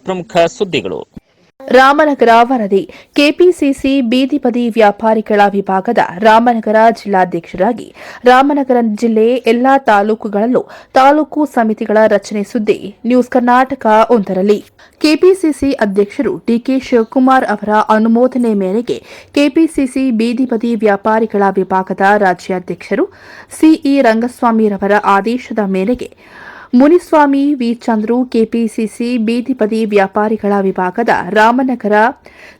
ಪ್ರಮುಖ ಸುದ್ದಿಗಳು. ರಾಮನಗರ ವರದಿ, ಕೆಪಿಸಿಸಿ ಬೀದಿ ಬದಿ ವ್ಯಾಪಾರಿಗಳ ವಿಭಾಗದ ರಾಮನಗರ ಜಿಲ್ಲಾಧ್ಯಕ್ಷರಾಗಿ ರಾಮನಗರ ಜಿಲ್ಲೆ ಎಲ್ಲಾ ತಾಲೂಕುಗಳಲ್ಲೂ ತಾಲೂಕು ಸಮಿತಿಗಳ ರಚನೆ ಸುದ್ದಿ, ನ್ಯೂಸ್ ಕರ್ನಾಟಕ ಒಂದರಲ್ಲಿ. ಕೆಪಿಸಿಸಿ ಅಧ್ಯಕ್ಷರು ಡಿಕೆ ಶಿವಕುಮಾರ್ ಅವರ ಅನುಮೋದನೆ ಮೇರೆಗೆ ಕೆಪಿಸಿಸಿ ಬೀದಿ ಬದಿ ವ್ಯಾಪಾರಿಗಳ ವಿಭಾಗದ ರಾಜ್ಯಾಧ್ಯಕ್ಷರು ಸಿಇ ರಂಗಸ್ವಾಮಿರವರ ಆದೇಶದ ಮೇರೆಗೆ ಮುನಿಸ್ವಾಮಿ ವಿ. ಚಂದ್ರು, ಕೆಪಿಸಿಸಿ ಬೀದಿಪದಿ ವ್ಯಾಪಾರಿಗಳ ವಿಭಾಗದ ರಾಮನಗರ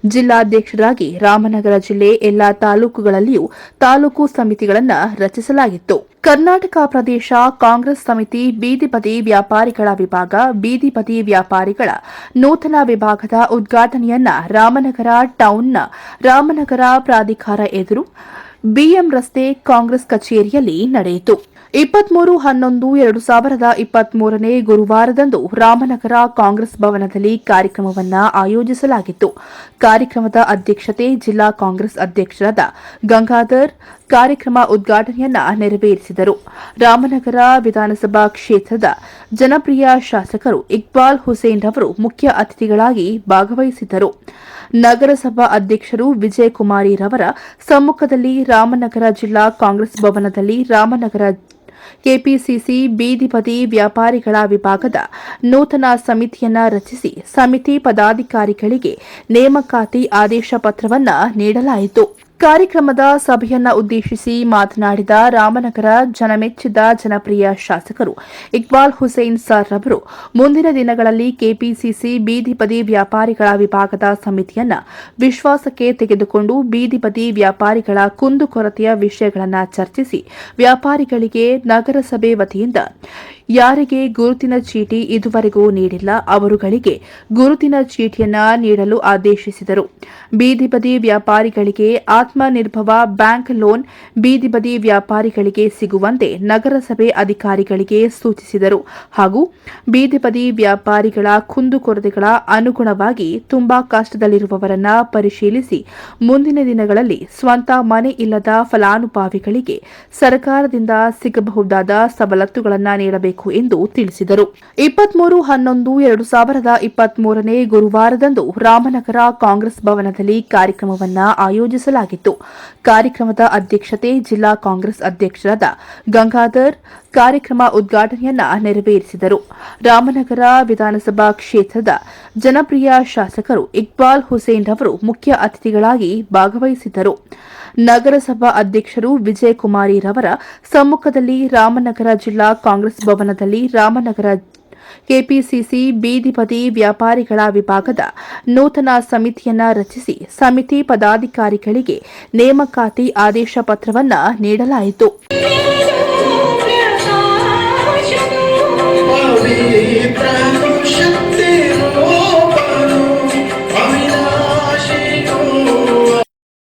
ಜಿಲ್ಲಾಧ್ಯಕ್ಷರಾಗಿ ರಾಮನಗರ ಜಿಲ್ಲೆ ಎಲ್ಲಾ ತಾಲೂಕುಗಳಲ್ಲಿಯೂ ತಾಲೂಕು ಸಮಿತಿಗಳನ್ನು ರಚಿಸಲಾಗಿತ್ತು. ಕರ್ನಾಟಕ ಪ್ರದೇಶ ಕಾಂಗ್ರೆಸ್ ಸಮಿತಿ ಬೀದಿಪದಿ ವ್ಯಾಪಾರಿಗಳ ವಿಭಾಗ ಬೀದಿಪದಿ ವ್ಯಾಪಾರಿಗಳ ನೂತನ ವಿಭಾಗದ ಉದ್ಘಾಟನೆಯನ್ನ ರಾಮನಗರ ಟೌನ್ನ ರಾಮನಗರ ಪ್ರಾಧಿಕಾರ ಎದುರು ಬಿಎಂ ರಸ್ತೆ ಕಾಂಗ್ರೆಸ್ ಕಚೇರಿಯಲ್ಲಿ ನಡೆಯಿತು. ಇಪ್ಪತ್ಮೂರು, ಹನ್ನೊಂದು, ಎರಡು ಸಾವಿರದ ಇಪ್ಪತ್ಮೂರನೇ ಗುರುವಾರದಂದು ರಾಮನಗರ ಕಾಂಗ್ರೆಸ್ ಭವನದಲ್ಲಿ ಕಾರ್ಯಕ್ರಮವನ್ನು ಆಯೋಜಿಸಲಾಗಿತ್ತು. ಕಾರ್ಯಕ್ರಮದ ಅಧ್ಯಕ್ಷತೆ ಜಿಲ್ಲಾ ಕಾಂಗ್ರೆಸ್ ಅಧ್ಯಕ್ಷರಾದ ಗಂಗಾಧರ್ ಕಾರ್ಯಕ್ರಮ ಉದ್ಘಾಟನೆಯನ್ನ ನೆರವೇರಿಸಿದರು. ರಾಮನಗರ ವಿಧಾನಸಭಾ ಕ್ಷೇತ್ರದ ಜನಪ್ರಿಯ ಶಾಸಕರು ಇಕ್ಬಾಲ್ ಹುಸೇನ್ ರವರು ಮುಖ್ಯ ಅತಿಥಿಗಳಾಗಿ ಭಾಗವಹಿಸಿದ್ದರು. ನಗರಸಭಾ ಅಧ್ಯಕ್ಷರು ವಿಜಯಕುಮಾರಿ ರವರ ಸಮ್ಮುಖದಲ್ಲಿ ರಾಮನಗರ ಜಿಲ್ಲಾ ಕಾಂಗ್ರೆಸ್ ಭವನದಲ್ಲಿ ರಾಮನಗರ ಕೆಪಿಸಿಸಿ ಬೀದಿಬದಿ ವ್ಯಾಪಾರಿಗಳ ವಿಭಾಗದ ನೂತನ ಸಮಿತಿಯನ್ನ ರಚಿಸಿ ಸಮಿತಿ ಪದಾಧಿಕಾರಿಗಳಿಗೆ ನೇಮಕಾತಿ ಆದೇಶ ಪತ್ರವನ್ನ ನೀಡಲಾಯಿತು. ಕಾರ್ಯಕ್ರಮದ ಸಭೆಯನ್ನ ಉದ್ದೇಶಿಸಿ ಮಾತನಾಡಿದ ರಾಮನಗರ ಜನಮೆಚ್ಚಿದ ಜನಪ್ರಿಯ ಶಾಸಕರು ಇಕ್ಬಾಲ್ ಹುಸೇನ್ ಸರ್ ಅವರು ಮುಂದಿನ ದಿನಗಳಲ್ಲಿ ಕೆಪಿಸಿಸಿ ಬೀದಿಬದಿ ವ್ಯಾಪಾರಿಗಳ ವಿಭಾಗದ ಸಮಿತಿಯನ್ನ ವಿಶ್ವಾಸಕ್ಕೆ ತೆಗೆದುಕೊಂಡು ಬೀದಿಬದಿ ವ್ಯಾಪಾರಿಗಳ ಕುಂದುಕೊರತೆಯ ವಿಷಯಗಳನ್ನು ಚರ್ಚಿಸಿ ವ್ಯಾಪಾರಿಗಳಿಗೆ ನಗರಸಭೆ ವತಿಯಿಂದ ಯಾರಿಗೆ ಗುರುತಿನ ಚೀಟಿ ಇದುವರೆಗೂ ನೀಡಿಲ್ಲ, ಅವರುಗಳಿಗೆ ಗುರುತಿನ ಚೀಟಿಯನ್ನ ನೀಡಲು ಆದೇಶಿಸಿದರು. ಬೀದಿ ಬದಿ ವ್ಯಾಪಾರಿಗಳಿಗೆ ಆತ್ಮನಿರ್ಭವ ಬ್ಯಾಂಕ್ ಲೋನ್, ಬೀದಿ ಬದಿ ವ್ಯಾಪಾರಿಗಳಿಗೆ ಸಿಗುವಂತೆ ನಗರಸಭೆ ಅಧಿಕಾರಿಗಳಿಗೆ ಸೂಚಿಸಿದರು. ಹಾಗೂ ಬೀದಿ ಬದಿ ವ್ಯಾಪಾರಿಗಳ ಕುಂದುಕೊರತೆಗಳ ಅನುಗುಣವಾಗಿ ತುಂಬಾ ಕಷ್ಟದಲ್ಲಿರುವವರನ್ನ ಪರಿಶೀಲಿಸಿ ಮುಂದಿನ ದಿನಗಳಲ್ಲಿ ಸ್ವಂತ ಮನೆ ಇಲ್ಲದ ಫಲಾನುಭವಿಗಳಿಗೆ ಸರ್ಕಾರದಿಂದ ಸಿಗಬಹುದಾದ ಸವಲತ್ತುಗಳನ್ನು ನೀಡಬೇಕು. ಎಂದು ತಿಳಿಸಿದರು. ಇಪ್ಪತ್ಮೂರು, ಹನ್ನೊಂದು, ಎರಡು ಸಾವಿರದ ಇಪ್ಪತ್ಮೂರನೇ ಗುರುವಾರದಂದು ರಾಮನಗರ ಕಾಂಗ್ರೆಸ್ ಭವನದಲ್ಲಿ ಕಾರ್ಯಕ್ರಮವನ್ನು ಆಯೋಜಿಸಲಾಗಿತ್ತು. ಕಾರ್ಯಕ್ರಮದ ಅಧ್ಯಕ್ಷತೆ ಜಿಲ್ಲಾ ಕಾಂಗ್ರೆಸ್ ಅಧ್ಯಕ್ಷರಾದ ಗಂಗಾಧರ್ ಕಾರ್ಯಕ್ರಮ ಉದ್ಘಾಟನೆಯನ್ನ ನೆರವೇರಿಸಿದರು. ರಾಮನಗರ ವಿಧಾನಸಭಾ ಕ್ಷೇತ್ರದ ಜನಪ್ರಿಯ ಶಾಸಕರು ಇಕ್ಬಾಲ್ ಹುಸೇನ್ ರವರು ಮುಖ್ಯ ಅತಿಥಿಗಳಾಗಿ ಭಾಗವಹಿಸಿದ್ದರು. ನಗರಸಭಾ ಅಧ್ಯಕ್ಷರು ವಿಜಯಕುಮಾರಿ ರವರ ಸಮ್ಮುಖದಲ್ಲಿ ರಾಮನಗರ ಜಿಲ್ಲಾ ಕಾಂಗ್ರೆಸ್ ಭವನದಲ್ಲಿ ರಾಮನಗರ ಕೆಪಿಸಿಸಿ ಬೀದಿಬದಿ ವ್ಯಾಪಾರಿಗಳ ವಿಭಾಗದ ನೂತನ ಸಮಿತಿಯನ್ನ ರಚಿಸಿ ಸಮಿತಿ ಪದಾಧಿಕಾರಿಗಳಿಗೆ ನೇಮಕಾತಿ ಆದೇಶ ಪತ್ರವನ್ನು ನೀಡಲಾಯಿತು.